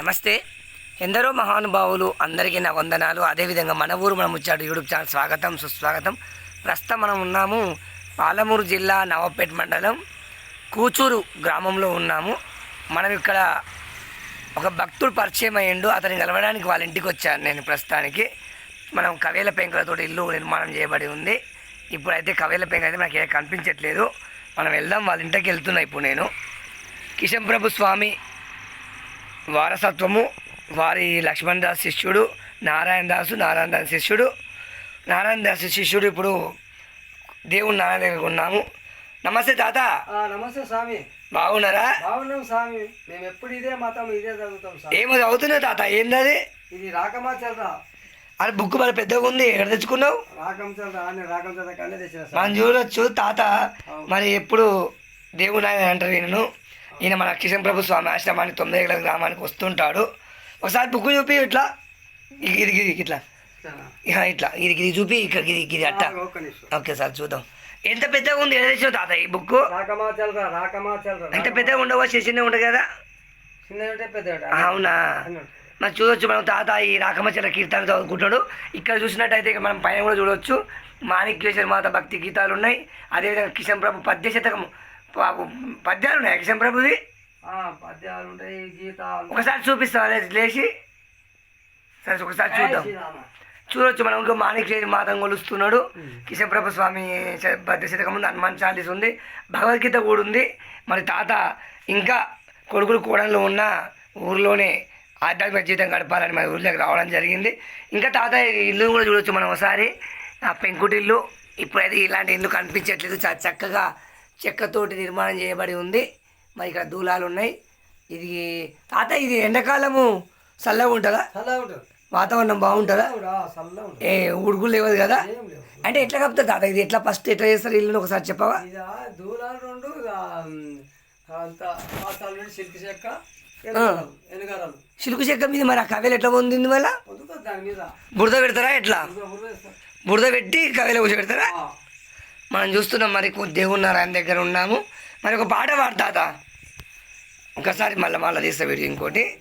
నమస్తే. ఎందరో మహానుభావులు అందరికీ నా వందనాలు. అదేవిధంగా మన ఊరు మనం ముచ్చాడు యూట్యూబ్ ఛానల్ స్వాగతం సుస్వాగతం. ప్రస్తుతం మనం ఉన్నాము పాలమూరు జిల్లా నవాపేట మండలం కూచూరు గ్రామంలో ఉన్నాము. మనం ఇక్కడ ఒక భక్తుడు పరిచయం అయ్యిండు. అతని కలవడానికి వాళ్ళ ఇంటికి వచ్చాను నేను ప్రస్తుతానికి. మనం కవేల పెంకులతో ఇల్లు నిర్మాణం చేయబడి ఉంది. ఇప్పుడైతే కవేల పెంక అయితే నాకు ఏ కనిపించట్లేదు. మనం వెళ్దాం వాళ్ళ ఇంటికి వెళ్తున్నా ఇప్పుడు నేను. కిషన్ ప్రభు స్వామి వారసత్వము. వారి లక్ష్మణ్ దాస్ శిష్యుడు నారాయణ దాసు నారాయణ దాస్ శిష్యుడు. నారాయణ దాస్ శిష్యుడు ఇప్పుడు దేవుడు నారాయణ దగ్గర ఉన్నాము. నమస్తే తాత. నమస్తే స్వామి. బాగున్నారా? బాగున్నాం స్వామి. మేము ఎప్పుడు ఇదే మతం ఇదే చదువుతాం ఏమో చదువుతున్నావు తాత ఏందది? ఇది రాకమాచల్రా అది బుక్ మరి పెద్దగా ఉంది ఎక్కడ తెచ్చుకున్నావు? రాకంచల్రా అని రాకంచల్రా కానీ తెచ్చిన మనం చూడొచ్చు తాత. మరి ఎప్పుడు దేవుడు ఆయన అంటారు ఈయనను? ఈయన మన కిషన్ ప్రభు స్వామి ఆశ్రమానికి తొమ్మిది ఏళ్ళ గ్రామానికి వస్తుంటాడు. ఒకసారి బుక్ చూపి ఇట్లా. ఇది ఇది ఇట్లా. ఇహ, ఇట్లా. ఇది ఇది చూపి ఇక్కడ ఇది ఇది అట్ట. ఓకే సార్ చూద్దాం. ఎంత పెద్దగా ఉంది? తెచ్చావు తాత ఈ బుక్ ఎంత పెద్దగా ఉండవా? చిన్న ఉండదు కదా? అవునా? మరి చూడొచ్చు మనం తాత ఈ రాకమచల కీర్తన చదువుకుంటాడు ఇక్కడ చూసినట్టయితే ఇక మనం పైన కూడా చూడొచ్చు. మాణిక్యేశ్వర మాత భక్తి గీతాలు ఉన్నాయి. అదేవిధంగా కిషన్ ప్రభు పద్య శతకం ప- పద్యాలు ఉన్నాయి కిషన్ ప్రభువి పద్యాలు ఉంటాయి గీత ఒకసారి చూపిస్తాం అదే లేచి. సరే ఒకసారి చూద్దాం. చూడొచ్చు మనం ఇంకా మాణిక్యేశ్వర మాతం కొలుస్తున్నాడు. కిషన్ ప్రభు స్వామి శతకం ఉంది హనుమాన్ చాలీస్ ఉంది భగవద్గీత కూడా ఉంది. మరి తాత ఇంకా కొడుకులు కోడళ్ళు ఉన్న ఊర్లోనే ఆధ్యాత్మిక జీవితం గడపాలని మన ఊర్లోకి రావడం జరిగింది. ఇంకా తాత ఇల్లు కూడా చూడొచ్చు మనం ఒకసారి. ఆ పెంకుటిల్లు ఇప్పుడైతే ఇలాంటి ఇల్లు కనిపించట్లేదు. చాలా చక్కగా చెక్కతోటి నిర్మాణం చేయబడి ఉంది. మరి ఇక్కడ దూలాలు ఉన్నాయి ఇది తాత ఇది ఎండాకాలము చల్లగా ఉంటుందా? వాతావరణం బాగుంటుందా? ఏ ఉడుకులు లేవదు కదా? అంటే ఎట్లా కప్పుతుంది తాత? ఇది ఎట్లా ఫస్ట్ ఎట్లా చేస్తారు? ఇల్లుని ఒకసారి చెప్పవా? రెండు సిల్క్ చెక్క సిలుకు మీద మరి ఆ కవేలు ఎట్లా పొందింది మళ్ళా? బురద పెడతారా ఎట్లా. బురద పెట్టి కవేల కూర్చో పెడతారా ఆ, మనం చూస్తున్నాం మరి కొద్ది దేవుడు నారాయణ దగ్గర ఉన్నాము. మరి ఒక పాట పాడతాదా తాత. ఒకసారి మళ్ళీ మళ్ళీ తీస్తా వీడియో ఇంకోటి.